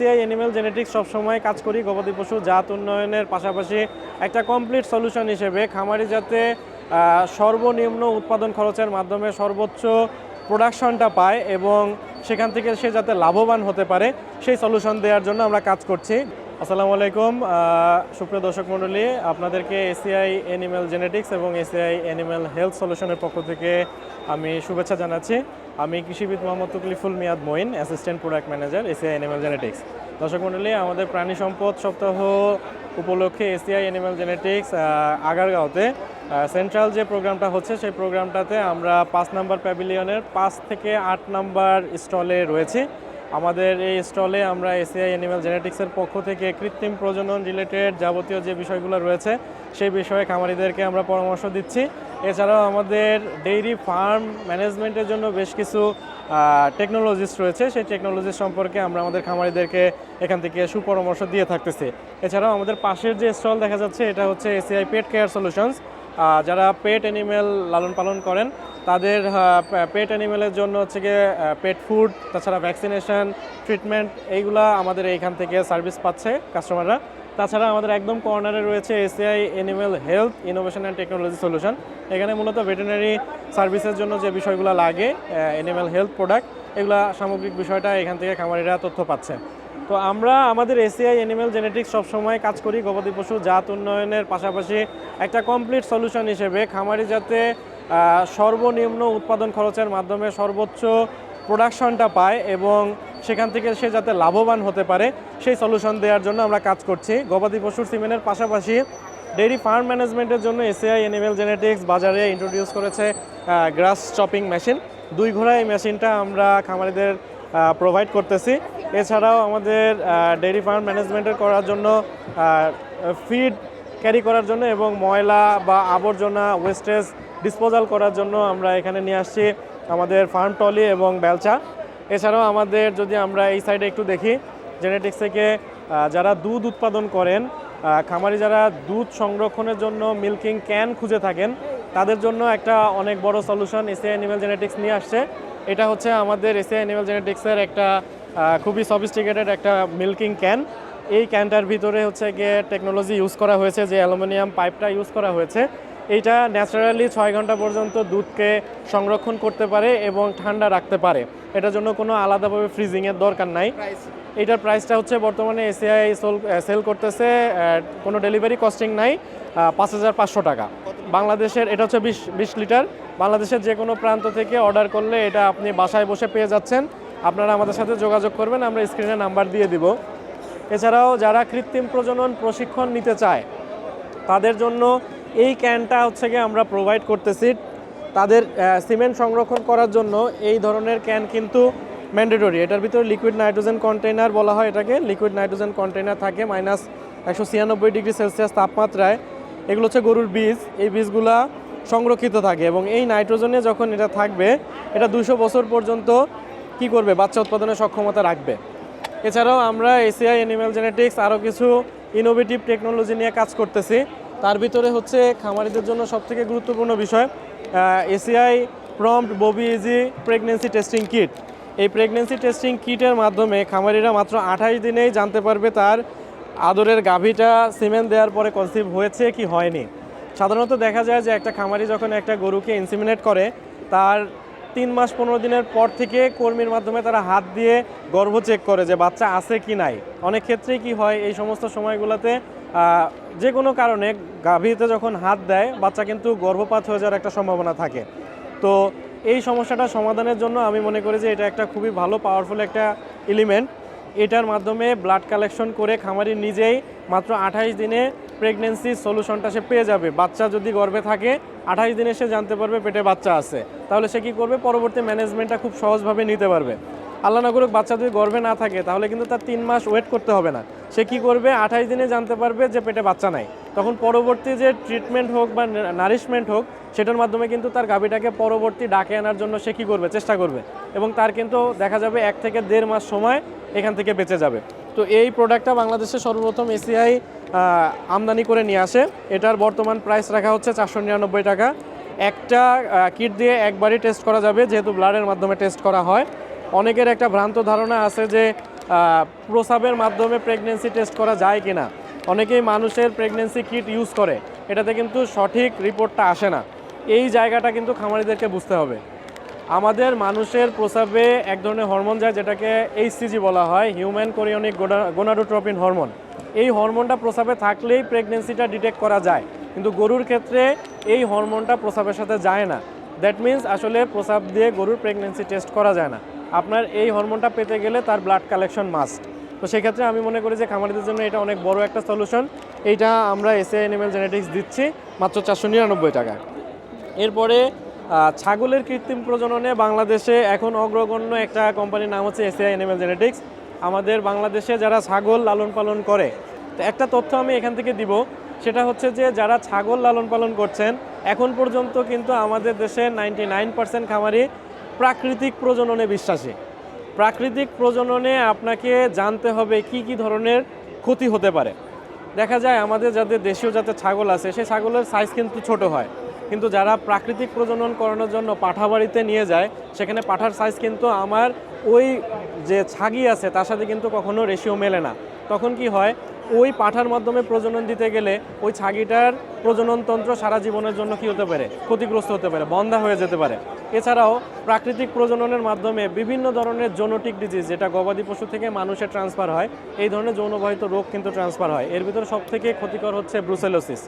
Animal genetics সবসময় কাজ করি, গবাদি পশু, জাত উন্নয়নের পাশাপাশি একটা কমপ্লিট সলিউশন হিসেবে খামারি যাতে সর্বনিম্ন উৎপাদন খরচের মাধ্যমে সর্বোচ্চ প্রোডাকশনটা পায় এবং সেখান থেকে সে যাতে লাভবান হতে পারে, সেই সলিউশন দেওয়ার জন্য আমরা কাজ করছি। আসসালামু আলাইকুম সুপ্রিয় দর্শক মণ্ডলী, আপনাদেরকে এসিআই অ্যানিমেল জেনেটিক্স এবং এসিআই অ্যানিমেল হেলথ সলিউশনের পক্ষ থেকে আমি শুভেচ্ছা জানাচ্ছি। আমি কৃষিবিদ Mohammad Tukliful Miad Moin assistant product manager ACI animal genetics দর্শক মণ্ডলী, আমাদের প্রাণী সম্পদ সপ্তাহ উপলক্ষে এসিআই অ্যানিমেল জেনেটিক্স আগারগাঁওতে সেন্ট্রাল যে প্রোগ্রামটা হচ্ছে, সেই প্রোগ্রামটাতে আমরা পাঁচ নাম্বার প্যাভিলিয়নের পাঁচ থেকে আট নাম্বার স্টলে রয়েছি। আমাদের এই স্টলে আমরা এসিআই অ্যানিমেল জেনেটিক্সের পক্ষ থেকে কৃত্রিম প্রজনন রিলেটেড যাবতীয় যে বিষয়গুলো রয়েছে, সেই বিষয়ে খামারিদেরকে আমরা পরামর্শ দিচ্ছি। এছাড়াও আমাদের ডেইরি ফার্ম ম্যানেজমেন্টের জন্য বেশ কিছু টেকনোলজিস রয়েছে। সেই টেকনোলজি সম্পর্কে আমরা আমাদের খামারিদেরকে এখান থেকে সুপরামর্শ দিয়ে থাকতেছি। এছাড়াও আমাদের পাশের যে স্টল দেখা যাচ্ছে, এটা হচ্ছে এসিআই পেট কেয়ার সলিউশনস। যারা পেট অ্যানিমেল লালন পালন করেন তাদের পেট অ্যানিমেলের জন্য হচ্ছে গিয়ে পেট ফুড তাছাড়া ভ্যাকসিনেশন ট্রিটমেন্ট এইগুলা আমাদের এইখান থেকে সার্ভিস পাচ্ছে কাস্টমাররা তাছাড়া আমাদের একদম কর্নারে রয়েছে ACI animal health innovation and technology solution এখানে মূলত ভেটেরিনারি সার্ভিসের জন্য যে বিষয়গুলো লাগে অ্যানিমেল হেলথ প্রোডাক্ট এগুলা সামগ্রিক বিষয়টা এখান থেকে খামারিরা তথ্য পাচ্ছেন তো আমরা আমাদের এসিআই অ্যানিমেল জেনেটিক্স সবসময় কাজ করি, গবাদি পশু জাত উন্নয়নের পাশাপাশি একটা কমপ্লিট সলিউশন হিসেবে খামারি যাতে সর্বনিম্ন উৎপাদন খরচের মাধ্যমে সর্বোচ্চ প্রোডাকশনটা পায় এবং সেখান থেকে সে যাতে লাভবান হতে পারে, সেই সলিউশন দেওয়ার জন্য আমরা কাজ করছি। গবাদি পশুর সিমেন্টের পাশাপাশি ডেইরি ফার্ম ম্যানেজমেন্টের জন্য এসিআই অ্যানিমেল জেনেটিক্স বাজারে ইন্ট্রোডিউস করেছে গ্রাস চপিং মেশিন দুই ঘোড়া এই মেশিনটা আমরা খামারিদের প্রোভাইড করতেছি। এছাড়াও আমাদের ডেইরি ফার্ম ম্যানেজমেন্টের করার জন্য ফিড ক্যারি করার জন্য এবং ময়লা বা আবর্জনা ওয়েস্টেজ ডিসপোজাল করার জন্য আমরা এখানে নিয়ে আসছি আমাদের ফার্ম টলি এবং বেলচা। এছাড়াও আমাদের যদি আমরা এই সাইডে একটু দেখি জেনেটিক্স থেকে যারা দুধ উৎপাদন করেন খামারি যারা দুধ সংরক্ষণের জন্য মিল্কিং ক্যান খুঁজে থাকেন, তাদের জন্য একটা অনেক বড় সলিউশন এসিআই অ্যানিমেল জেনেটিক্স নিয়ে আসছে। এটা হচ্ছে আমাদের এসিআই অ্যানিমেল জেনেটিক্সের একটা খুবই সফিস্টিকেটেড একটা মিল্কিং ক্যান এই ক্যানটার ভিতরে হচ্ছে গিয়ে টেকনোলজি ইউজ করা হয়েছে, যে অ্যালুমিনিয়াম পাইপটা ইউজ করা হয়েছে। এইটা ন্যাচারালি ছয় ঘণ্টা পর্যন্ত দুধকে সংরক্ষণ করতে পারে এবং ঠান্ডা রাখতে পারে। এটার জন্য কোনো আলাদাভাবে ফ্রিজিংয়ের দরকার নাই। এটার প্রাইসটা হচ্ছে বর্তমানে এসিআই সেল করতেছে কোনো ডেলিভারি কস্টিং নাই পাঁচ হাজার পাঁচশো টাকা। বাংলাদেশের এটা হচ্ছে বিশ বিশ লিটার। বাংলাদেশের যে কোনো প্রান্ত থেকে অর্ডার করলে এটা আপনি বাসায় বসে পেয়ে যাচ্ছেন। আপনারা আমাদের সাথে যোগাযোগ করবেন আমরা স্ক্রিনে নাম্বার দিয়ে দিব। এছাড়াও যারা কৃত্রিম প্রজনন প্রশিক্ষণ নিতে চায় তাদের জন্য এই ক্যানটা হচ্ছে গিয়ে আমরা প্রোভাইড করতেছি। তাদের সিমেন্ট সংরক্ষণ করার জন্য এই ধরনের ক্যান কিন্তু ম্যান্ডেটরি এটার ভিতরে লিকুইড নাইট্রোজেন কন্টেইনার বলা হয় এটাকে। লিকুইড নাইট্রোজেন কন্টেইনার থাকে মাইনাস একশো ছিয়ানব্বই ডিগ্রি সেলসিয়াস তাপমাত্রায়। এগুলো হচ্ছে গরুর বীজ। এই বীজগুলা সংরক্ষিত থাকে এবং এই নাইট্রোজেনে যখন এটা থাকবে, এটা দুশো বছর পর্যন্ত কি করবে? বাচ্চা উৎপাদনের সক্ষমতা রাখবে। এছাড়াও আমরা এসিআই অ্যানিম্যাল জেনেটিক্স আরও কিছু ইনোভেটিভ টেকনোলজি নিয়ে কাজ করতেছি। তার ভিতরে হচ্ছে খামারিদের জন্য সবথেকে গুরুত্বপূর্ণ বিষয় ACI prompt Bovi easy pregnancy testing kit এই প্রেগনেন্সি টেস্টিং কিটের মাধ্যমে খামারিরা মাত্র আঠাশ দিনেই জানতে পারবে তার আদরের গাভীটা সিমেন্ট দেওয়ার পরে কনসিভ হয়েছে কি হয়নি। সাধারণত দেখা যায় যে একটা খামারি যখন একটা গরুকে ইনসিমিনেট করে, তার তিন মাস পনেরো দিনের পর থেকে কর্মীর মাধ্যমে তারা হাত দিয়ে গর্ভ চেক করে যে বাচ্চা আছে কি নাই। অনেক ক্ষেত্রেই কি হয়, এই সমস্ত সময়গুলোতে যে কোনো কারণে গাভীতে যখন হাত দেয়, বাচ্চা কিন্তু গর্ভপাত হয়ে যাওয়ার একটা সম্ভাবনা থাকে। তো এই সমস্যাটা সমাধানের জন্য আমি মনে করি যে এটা একটা খুবই ভালো পাওয়ারফুল একটা এলিমেন্ট এটার মাধ্যমে ব্লাড কালেকশন করে খামারি নিজেই মাত্র আঠাইশ দিনে প্রেগনেন্সি সলিউশনটা সে পেয়ে যাবে। বাচ্চা যদি গর্ভে থাকে, আঠাইশ দিনে সে জানতে পারবে পেটে বাচ্চা আছে। তাহলে সে কি করবে? পরবর্তী ম্যানেজমেন্টটা খুব সহজভাবে নিতে পারবে। আল্লাহ না করুক, বাচ্চা যদি গর্ভে না থাকে, তাহলে কিন্তু তার তিন মাস ওয়েট করতে হবে না। সে কি করবে? আঠাশ দিনে জানতে পারবে যে পেটে বাচ্চা নাই। তখন পরবর্তী যে ট্রিটমেন্ট হোক বা নারিশমেন্ট হোক, সেটার মাধ্যমে কিন্তু তার গাভীটাকে পরবর্তী ডাকে আনার জন্য সে কী করবে? চেষ্টা করবে। এবং তার কিন্তু দেখা যাবে এক থেকে দেড় মাস সময় এখান থেকে বেঁচে যাবে। তো এই প্রোডাক্টটা বাংলাদেশে সর্বপ্রথম এসিআই আমদানি করে নিয়ে আসে। এটার বর্তমান প্রাইস রাখা হচ্ছে চারশো নিরানব্বই টাকা। একটা কিট দিয়ে একবারই টেস্ট করা যাবে, যেহেতু ব্লাডের মাধ্যমে টেস্ট করা হয়। অনেকের একটা ভ্রান্ত ধারণা আছে যে প্রসাবের মাধ্যমে প্রেগনেন্সি টেস্ট করা যায় কিনা? অনেকেই মানুষের প্রেগনেন্সি কিট ইউজ করে। এটাতে কিন্তু সঠিক রিপোর্টটা আসে না। এই জায়গাটা কিন্তু খামারিদেরকে বুঝতে হবে। আমাদের মানুষের প্রসাবে এক ধরনের হরমোন যায়, যেটাকে এইচসিজি বলা হয় হিউম্যান কোরিয়নিক গোনাডোট্রপিন হরমোন এই হরমোনটা প্রসাবে থাকলেই প্রেগনেন্সিটা ডিটেক্ট করা যায়। কিন্তু গরুর ক্ষেত্রে এই হরমোনটা প্রসাবের সাথে যায় না। দ্যাট মিন্স আসলে প্রসাব দিয়ে গরুর প্রেগনেন্সি টেস্ট করা যায় না। আপনার এই হরমোনটা পেতে গেলে তার ব্লাড কালেকশন মাস্ট তো সেক্ষেত্রে আমি মনে করি যে খামারিদের জন্য এটা অনেক বড় একটা সলিউশন এইটা আমরা এসএ এনিমেল জেনেটিক্স দিচ্ছি মাত্র চারশো নিরানব্বই টাকা এরপরে ছাগলের কৃত্রিম প্রজননে বাংলাদেশে এখন অগ্রগণ্য একটা কোম্পানির নাম হচ্ছে এসিআই এনিমেল জেনেটিক্স আমাদের বাংলাদেশে যারা ছাগল লালন পালন করে, তো একটা তথ্য আমি এখান থেকে দিব, সেটা হচ্ছে যে যারা ছাগল লালন পালন করছেন, এখন পর্যন্ত কিন্তু আমাদের দেশে নাইনটি নাইন পার্সেন্ট খামারি প্রাকৃতিক প্রজননে বিশ্বাসী। প্রাকৃতিক প্রজননে আপনাকে জানতে হবে কি কি ধরনের ক্ষতি হতে পারে। দেখা যায় আমাদের যাদের দেশীয় জাতের ছাগল আছে, সেই ছাগলের সাইজ কিন্তু ছোট হয়। কিন্তু যারা প্রাকৃতিক প্রজনন করানোর জন্য পাঠা বাড়িতে নিয়ে যায়, সেখানে পাঠার সাইজ কিন্তু আমার ওই যে ছাগি আছে, তার সাথে কিন্তু কখনো রেশিও মেলে না। তখন কি হয় ওই পাঠার মাধ্যমে প্রজনন দিতে গেলে ওই ছাগিটার প্রজনন তন্ত্র সারা জীবনের জন্য কি হতে পারে? ক্ষতিগ্রস্ত হতে পারে, বন্ধা হয়ে যেতে পারে। এছাড়াও প্রাকৃতিক প্রজননের মাধ্যমে বিভিন্ন ধরনের জোনোটিক ডিজিজ যেটা গবাদি পশু থেকে মানুষে ট্রান্সফার হয়, এই ধরনের যৌনবাহিত রোগ কিন্তু ট্রান্সফার হয়। এর ভিতরে সবথেকে ক্ষতিকর হচ্ছে ব্রুসেলোসিস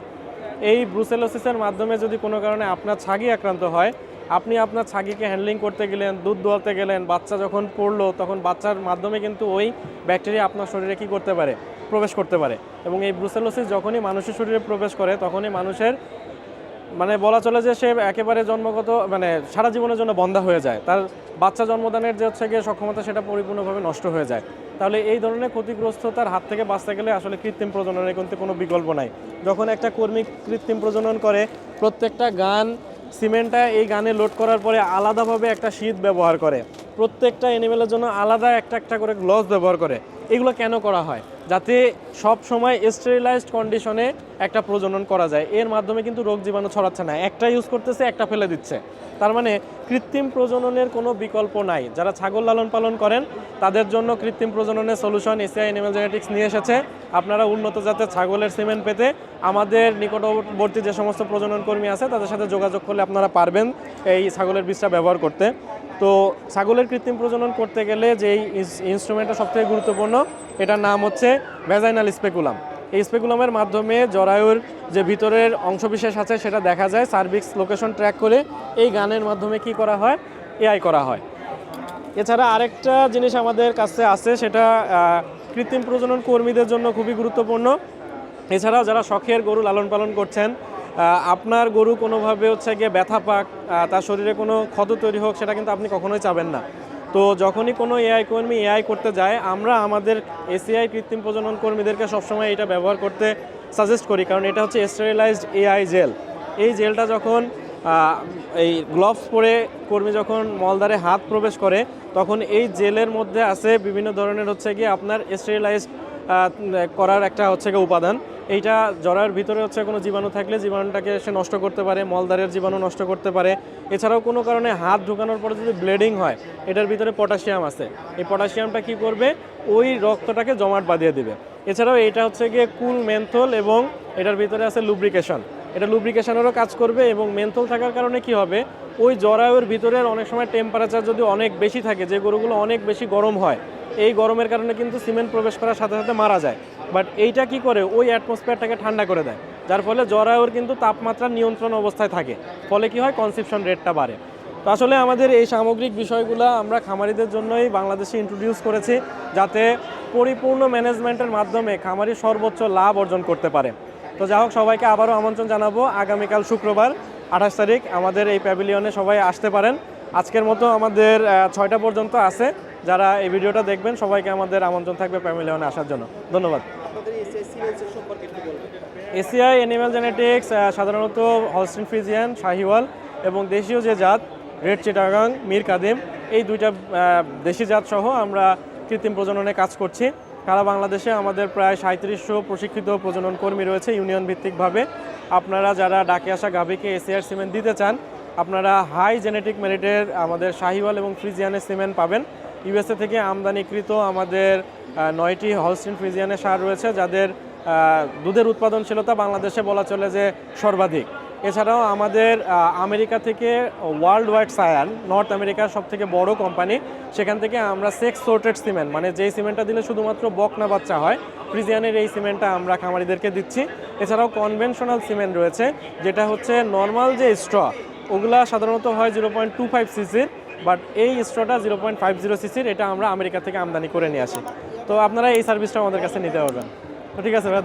এই ব্রুসেলোসিসের মাধ্যমে যদি কোনো কারণে আপনার ছাগি আক্রান্ত হয় আপনি আপনার ছাগিকে হ্যান্ডলিং করতে গেলেন, দুধ দোয়াতে গেলেন, বাচ্চা যখন পড়ল, তখন বাচ্চার মাধ্যমে কিন্তু ওই ব্যাকটেরিয়া আপনার শরীরে কী করতে পারে? প্রবেশ করতে পারে। এবং এই ব্রুসেলোসিস যখনই মানুষের শরীরে প্রবেশ করে, তখনই মানুষের মানে বলা চলে যে সে একেবারে জন্মগত মানে সারা জীবনের জন্য বন্ধা হয়ে যায়। তার বাচ্চা জন্মদানের যে হচ্ছে গিয়ে সক্ষমতা, সেটা পরিপূর্ণভাবে নষ্ট হয়ে যায়। তাহলে এই ধরনের ক্ষতিগ্রস্ততার হাত থেকে বাঁচতে গেলে আসলে কৃত্রিম প্রজননের কিন্তু কোনো বিকল্প নাই। যখন একটা কর্মী কৃত্রিম প্রজনন করে, প্রত্যেকটা গান সিমেন্টটা এই গানে লোড করার পরে আলাদাভাবে একটা শীত ব্যবহার করে। প্রত্যেকটা এনিমেলের জন্য আলাদা একটা একটা করে গ্লস ব্যবহার করে। এগুলো কেন করা হয়? যাতে সব সময় স্টেরিলাইজড কন্ডিশনে একটা প্রজনন করা যায়। এর মাধ্যমে কিন্তু রোগ জীবাণু ছড়াচ্ছে না। একটা ইউজ করতেছে, একটা ফেলে দিচ্ছে। তার মানে কৃত্রিম প্রজননের কোনো বিকল্প নাই। যারা ছাগল লালন পালন করেন, তাদের জন্য কৃত্রিম প্রজননের সলিউশন এসিআই অ্যানিমেল জেনেটিক্স নিয়ে এসেছে। আপনারা উন্নত জাতের ছাগলের সিমেন্ট পেতে আমাদের নিকটবর্তী যে সমস্ত প্রজনন কর্মী আছে, তাদের সাথে যোগাযোগ করলে আপনারা পারবেন এই ছাগলের বীজটা ব্যবহার করতে। তো ছাগলের কৃত্রিম প্রজনন করতে গেলে যেই ইনস্ট্রুমেন্টটা সবথেকে গুরুত্বপূর্ণ, এটার নাম হচ্ছে ভ্যাজাইনাল স্পেকুলাম এই স্পেকুলামের মাধ্যমে জরায়ুর যে ভিতরের অংশবিশেষ আছে সেটা দেখা যায় সার্ভিক্স লোকেশন ট্র্যাক করে এই গানের মাধ্যমে কি করা হয়? এআই করা হয়। এছাড়া আরেকটা জিনিস আমাদের কাছে আছে, সেটা কৃত্রিম প্রজনন কর্মীদের জন্য খুবই গুরুত্বপূর্ণ। এছাড়াও যারা শখের গরু লালন পালন করছেন আপনার গরু কোনোভাবে হচ্ছে গিয়ে ব্যথা পাক তার শরীরে কোনো ক্ষত তৈরি হোক, সেটা কিন্তু আপনি কখনোই চাবেন না। তো যখনই কোনো এআই কর্মী এআই করতে যায়, আমরা আমাদের এসিআই কৃত্রিম প্রজনন কর্মীদেরকে সবসময় এটা ব্যবহার করতে সাজেস্ট করি, কারণ এটা হচ্ছে স্টেরিলাইজড এআই জেল এই জেলটা যখন এই গ্লোভস পরে কর্মী যখন মলদারে হাত প্রবেশ করে, তখন এই জেলের মধ্যে আছে বিভিন্ন ধরনের হচ্ছে গিয়ে আপনার স্টেরিলাইজ করার একটা হচ্ছে উপাদান। এইটা জরায়ের ভিতরে হচ্ছে কোনো জীবাণু থাকলে জীবাণুটাকে সে নষ্ট করতে পারে মলদারের জীবাণু নষ্ট করতে পারে। এছাড়াও কোনো কারণে হাত ঢুকানোর পরে যদি ব্লিডিং হয়, এটার ভিতরে পটাশিয়াম আছে। এই পটাশিয়ামটা কি করবে? ওই রক্তটাকে জমাট বাঁধিয়ে দেবে। এছাড়াও এটা হচ্ছে গিয়ে কুল মেন্থল এবং এটার ভিতরে আছে লুব্রিকেশন। এটা লুব্রিকেশনেরও কাজ করবে এবং মেন্থল থাকার কারণে কি হবে? ওই জরায়ুর ভিতরের অনেক সময় টেম্পারেচার যদি অনেক বেশি থাকে, যে গরুগুলো অনেক বেশি গরম হয় এই গরমের কারণে কিন্তু সিমেন্ট প্রবেশ করার সাথে সাথে মারা যায়। বাট এইটা কি করে? ওই অ্যাটমসফিয়ারটাকে ঠান্ডা করে দেয়। যার ফলে জরায়ুর কিন্তু তাপমাত্রা নিয়ন্ত্রণ অবস্থায় থাকে। ফলে কি হয়? কনসেপশন রেটটা বাড়ে। তো আসলে আমাদের এই সামগ্রিক বিষয়গুলো আমরা খামারিদের জন্যই বাংলাদেশে ইন্ট্রোডিউস করেছি, যাতে পরিপূর্ণ ম্যানেজমেন্টের মাধ্যমে খামারি সর্বোচ্চ লাভ অর্জন করতে পারে। তো যা হোক, সবাইকে আবারও আমন্ত্রণ জানাব। আগামীকাল শুক্রবার, আঠাশ তারিখ, আমাদের এই প্যাভিলিয়নে সবাই আসতে পারেন। আজকের মতো আমাদের ছয়টা পর্যন্ত আছে। যারা এই ভিডিওটা দেখবেন সবাইকে আমাদের আমন্ত্রণ থাকবে প্যাভিলিয়নে আসার জন্য। ধন্যবাদ। এসিআই অ্যানিম্যাল জেনেটিক্স সাধারণত হলস্টিন ফ্রিজিয়ান শাহিওয়াল এবং দেশীয় যে জাত রেড চিটাগাং মীর কাদিম এই দুইটা দেশি জাত সহ আমরা কৃত্রিম প্রজননে কাজ করছি। সারা বাংলাদেশে আমাদের প্রায় সাঁত্রিশশো প্রশিক্ষিত প্রজনন কর্মী রয়েছে ইউনিয়ন ভিত্তিকভাবে। আপনারা যারা ডাকে আসা গাভীকে এসিআর সিমেন্ট দিতে চান আপনারা হাই জেনেটিক মেরিটের আমাদের শাহিওয়াল এবং ফ্রিজিয়ানের সিমেন্ট পাবেন। ইউএসএ থেকে আমদানিকৃত আমাদের নয়টি হলস্টিন ফ্রিজিয়ানের সার রয়েছে, যাদের দুধের উৎপাদনশীলতা বাংলাদেশে বলা চলে যে সর্বাধিক। এছাড়াও আমাদের আমেরিকা থেকে ওয়ার্ল্ড ওয়াইড সায়ান নর্থ আমেরিকার সব থেকে বড় কোম্পানি সেখান থেকে আমরা সেক্স সোর্টেড সিমেন্ট মানে যেই সিমেন্টটা দিলে শুধুমাত্র বকনা বাচ্চা হয় ফ্রিজিয়ানের এই সিমেন্টটা আমরা খামারিদেরকে দিচ্ছি। এছাড়াও কনভেনশনাল সিমেন্ট রয়েছে, যেটা হচ্ছে নর্মাল যে স্ট্র ওগুলা সাধারণত হয় জিরো পয়েন্ট টু ফাইভ সিসির বাট এই স্ট্রোটা জিরো পয়েন্ট ফাইভ জিরো সিসির, এটা আমরা আমেরিকা থেকে আমদানি করে নিয়ে আসি তো আপনারা এই সার্ভিসটা আমাদের কাছে নিতে পারবেন তো ঠিক আছে ভাই।